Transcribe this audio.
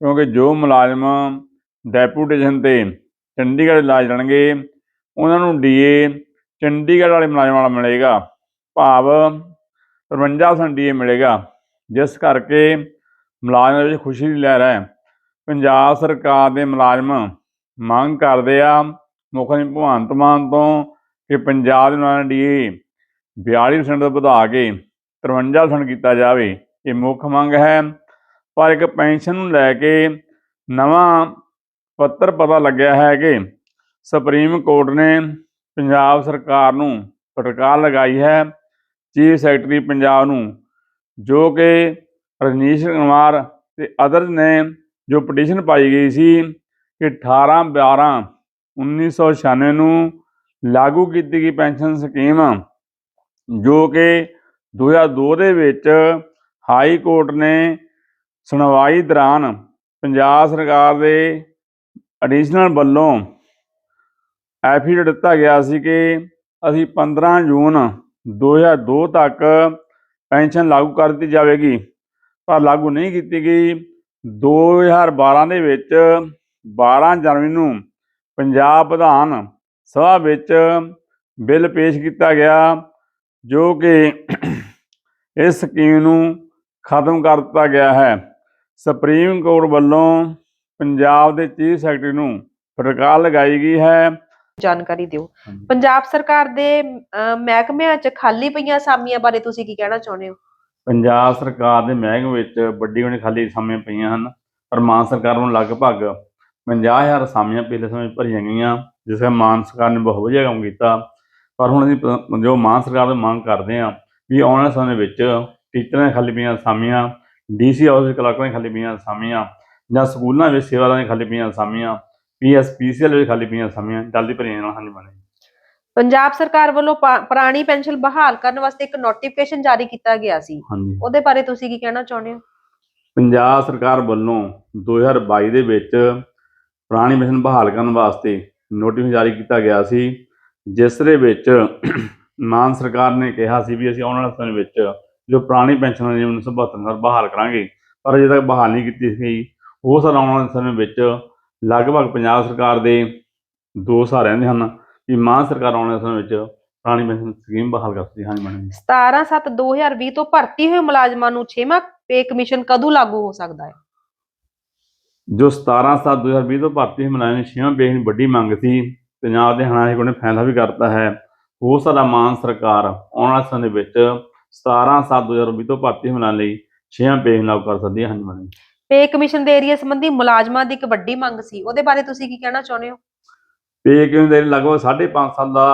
ਕਿਉਂਕਿ ਜੋ ਮੁਲਾਜ਼ਮ ਡੈਪੂਟੇਸ਼ਨ ਤੇ ਚੰਡੀਗੜ੍ਹ ਲਾ ਜਾਣਗੇ ਉਹਨਾਂ ਨੂੰ ਡੀਏ, ਚੰਡੀਗੜ੍ਹ ਵਾਲੇ ਮੁਲਾਜ਼ਮਾਂ ਵਾਲਾ ਮਿਲੇਗਾ। ਭਾਵ 53% ਡੀਏ ਮਿਲੇਗਾ। ਜਿਸ ਕਰਕੇ ਮੁਲਾਜ਼ਮਾਂ ਵਿੱਚ ਖੁਸ਼ੀ ਦੀ ਲਹਿਰ ਹੈ। ਪੰਜਾਬ ਸਰਕਾਰ ਦੇ ਮੁਲਾਜ਼ਮ ਮੰਗ ਕਰਦੇ ਆ, ਮੁੱਖ ਮੰਤਰੀ ਭਗਵੰਤ ਮਾਨ ਤੋਂ ਕਿ ਪੰਜਾਬ ਦੇ ਨਾਲ ਡੀਏ 42% ਤੋਂ ਵਧਾ ਕੇ 53% ਕੀਤਾ ਜਾਵੇ। ਇਹ ਮੁੱਖ ਮੰਗ ਹੈ। ਪਰ ਇੱਕ ਪੈਨਸ਼ਨ ਨੂੰ ਲੈ ਕੇ ਨਵਾਂ ਪੱਤਰ ਪਤਾ ਲੱਗਿਆ ਹੈ ਕਿ ਸੁਪਰੀਮ ਕੋਰਟ ਨੇ ਪੰਜਾਬ ਸਰਕਾਰ ਨੂੰ ਫਟਕਾਰ ਲਗਾਈ ਹੈ ਚੀਫ ਸੈਕਟਰੀ ਪੰਜਾਬ ਨੂੰ, ਜੋ ਕਿ ਰਜਨੀਸ਼ ਕੁਮਾਰ ਤੇ ਅਦਰਜ਼ ਨੇ ਜੋ ਪਟੀਸ਼ਨ ਪਾਈ ਗਈ ਸੀ ਕਿ 18 12 1996 ਨੂੰ ਲਾਗੂ ਕੀਤੀ ਗਈ ਪੈਨਸ਼ਨ ਸਕੀਮ, ਜੋ ਕਿ 2002 ਦੇ ਵਿੱਚ ਹਾਈ ਕੋਰਟ ਨੇ ਸੁਣਵਾਈ ਦੌਰਾਨ ਪੰਜਾਬ ਸਰਕਾਰ ਦੇ ਐਡੀਸ਼ਨਲ ਵੱਲੋਂ ਐਫੀਡੇਟ ਦਿੱਤਾ ਗਿਆ ਸੀ ਕਿ ਅਸੀਂ 15 ਜੂਨ 2002 ਤੱਕ ਪੈਨਸ਼ਨ ਲਾਗੂ ਕਰ ਦਿੱਤੀ ਜਾਵੇਗੀ, ਪਰ ਲਾਗੂ ਨਹੀਂ ਕੀਤੀ ਗਈ। 2012 ਦੇ ਵਿੱਚ 12 ਜਨਵਰੀ ਨੂੰ ਪੰਜਾਬ ਵਿਧਾਨ ਸਭਾ ਵਿੱਚ ਬਿੱਲ ਪੇਸ਼ ਕੀਤਾ ਗਿਆ, ਜੋ ਕਿ ਇਸ ਸਕੀਮ ਨੂੰ ਖਤਮ ਕਰ ਦਿੱਤਾ ਗਿਆ ਹੈ। ਸੁਪਰੀਮ ਕੋਰਟ ਵੱਲੋਂ ਪੰਜਾਬ ਦੇ ਚੀਫ ਸੈਕਟਰੀ ਨੂੰ ਫਟਕਾਰ ਲਗਾਈ ਗਈ ਹੈ। ਜਾਣਕਾਰੀ ਦਿਓ। ਪੰਜਾਬ ਸਰਕਾਰ ਦੇ ਮਹਿਕਮਿਆਂ 'ਚ ਖਾਲੀ ਪਈਆਂ ਅਸਾਮੀਆਂ ਬਾਰੇ ਤੁਸੀਂ ਕੀ ਕਹਿਣਾ ਚਾਹੁੰਦੇ ਹੋ? ਪੰਜਾਬ ਸਰਕਾਰ ਦੇ ਮਹਿਕਮੇ ਵਿੱਚ ਵੱਡੀ ਵੱਡੀ ਖਾਲੀ ਅਸਾਮੀਆਂ ਪਈਆਂ ਹਨ ਪਰ ਮਾਨ ਸਰਕਾਰ ਨੂੰ ਲਗਭਗ 50000 ਅਸਾਮੀਆਂ ਪਿਛਲੇ ਸਮੇਂ ਭਰੀਆਂ ਗਈਆਂ ਜਿਸ ਦਾ ਮਾਨ ਸਰਕਾਰ ਨੇ ਬਹੁਤ ਵਧੀਆ ਕੰਮ ਕੀਤਾ। ਪਰ ਹੁਣ ਅਸੀਂ ਜੋ ਮਾਨ ਸਰਕਾਰ ਤੋਂ ਮੰਗ ਕਰਦੇ ਹਾਂ ਵੀ ਆਉਣ ਵਾਲੇ ਸਮੇਂ ਵਿੱਚ ਟੀਚਰਾਂ ਖਾਲੀ ਪਈਆਂ ਅਸਾਮੀਆਂ ਡੀਸੀ ਹਾਊਸ ਦੇ ਕਲਰਕਾਂ ਦੀਆਂ ਖਾਲੀ ਪਈਆਂ ਅਸਾਮੀਆਂ ਜਾਂ ਸਕੂਲਾਂ ਵਿੱਚ ਸੇਵਾਦਾਰਾਂ ਦੀਆਂ ਖਾਲੀ ਪਈਆਂ ਅਸਾਮੀਆਂ ਪੀਐਸ ਪੀਸੀਐਲ ਵਿੱਚ ਖਾਲੀ ਪਈਆਂ ਅਸਾਮੀਆਂ ਜਲਦੀ ਭਰੀਆਂ ਜਾਣ ਹਾਂਜੀ ਬਣੇ ਪੰਜਾਬ ਸਰਕਾਰ ਵੱਲੋਂ ਪੁਰਾਣੀ ਪੈਨਸ਼ਨ ਬਹਾਲ ਕਰਨ ਵਾਸਤੇ ਇੱਕ ਨੋਟੀਫਿਕੇਸ਼ਨ ਜਾਰੀ ਕੀਤਾ ਗਿਆ ਸੀ। ਹਾਂਜੀ। ਉਹਦੇ ਬਾਰੇ ਤੁਸੀਂ ਕੀ ਕਹਿਣਾ ਚਾਹੁੰਦੇ ਹੋ? ਪੰਜਾਬ ਸਰਕਾਰ ਵੱਲੋਂ 2022 ਦੇ ਵਿੱਚ ਪੁਰਾਣੀ ਮਿਸ਼ਨ ਬਹਾਲ ਕਰਨ ਵਾਸਤੇ ਨੋਟਿਸ ਜਾਰੀ ਕੀਤਾ ਗਿਆ ਸੀ ਜਿਸ ਦੇ ਵਿੱਚ ਮਾਨ ਸਰਕਾਰ ਨੇ ਕਿਹਾ ਸੀ ਵੀ ਅਸੀਂ ਆਉਣ ਵਾਲੇ ਸਮੇਂ ਵਿੱਚ ਜੋ ਪੁਰਾਣੀ ਪੈਨਸ਼ਨ ਹੈ 1972 ਨਾਲ ਬਹਾਲ ਕਰਾਂਗੇ ਪਰ ਅਜੇ ਤੱਕ ਬਹਾਲ ਨਹੀਂ ਕੀਤੀ ਗਈ ਉਹ ਸਾਲ ਆਉਣ ਵਾਲੇ ਸਮੇਂ ਵਿੱਚ ਲਗਭਗ ਪੰਜਾਬ ਸਰਕਾਰ ਦੇ ਦੋ ਸਾਲ ਰਹਿੰਦੇ ਹਨ ਵੀ ਮਾਨ ਸਰਕਾਰ ਆਉਣ ਵਾਲੇ ਸਮੇਂ ਵਿੱਚ ਪੁਰਾਣੀ ਪੈਨਸ਼ਨ ਸਕੀਮ ਬਹਾਲ ਕਰ ਸਕਦੀ ਹਾਂ ਜੀ। ਮੈਡਮ 17/7/2020 ਤੋਂ ਭਰਤੀ ਹੋਏ ਮੁਲਾਜ਼ਮਾਂ ਨੂੰ 6ਵਾਂ ਪੇ ਕਮਿਸ਼ਨ ਕਦੋਂ ਲਾਗੂ ਹੋ ਸਕਦਾ ਹੈ? ਜੋ 17 7 2020 ਤੋਂ ਭਰਤੀ ਹੋਏ ਮੁਲਾਜ਼ਮ ਛੇਵਾਂ ਪੇਸ਼ ਦੀ ਵੱਡੀ ਮੰਗ ਸੀ ਪੰਜਾਬ ਦੇ ਹਣਾ ਕੋਲ ਨੇ ਫੈਸਲਾ ਵੀ ਕਰਤਾ ਹੈ। ਉਹ ਸਾਡਾ ਮਾਨ ਸਰਕਾਰ ਆਉਣ ਵਾਲੇ ਸਮੇਂ ਵਿੱਚ 17 7 2020 ਤੋਂ ਭਰਤੀ ਮੁਲਾਜ਼ਮ ਲਈ ਛੇਵਾਂ ਪੇਸ਼ ਲਾਗੂ ਕਰ ਸਕਦੀ ਹੈ ਹਾਂਜੀ ਮੈਡਮ ਪੇ ਕਮਿਸ਼ਨ ਦੇ ਏਰੀਆ ਸੰਬੰਧੀ ਮੁਲਾਜ਼ਮਾਂ ਦੀ ਇੱਕ ਵੱਡੀ ਮੰਗ ਸੀ। ਉਹਦੇ ਬਾਰੇ ਤੁਸੀਂ ਕੀ ਕਹਿਣਾ ਚਾਹੁੰਦੇ ਹੋ? ਪੇ ਕਿਉਂ ਦੇ ਲਗਭਗ 5.5 ਸਾਲ ਦਾ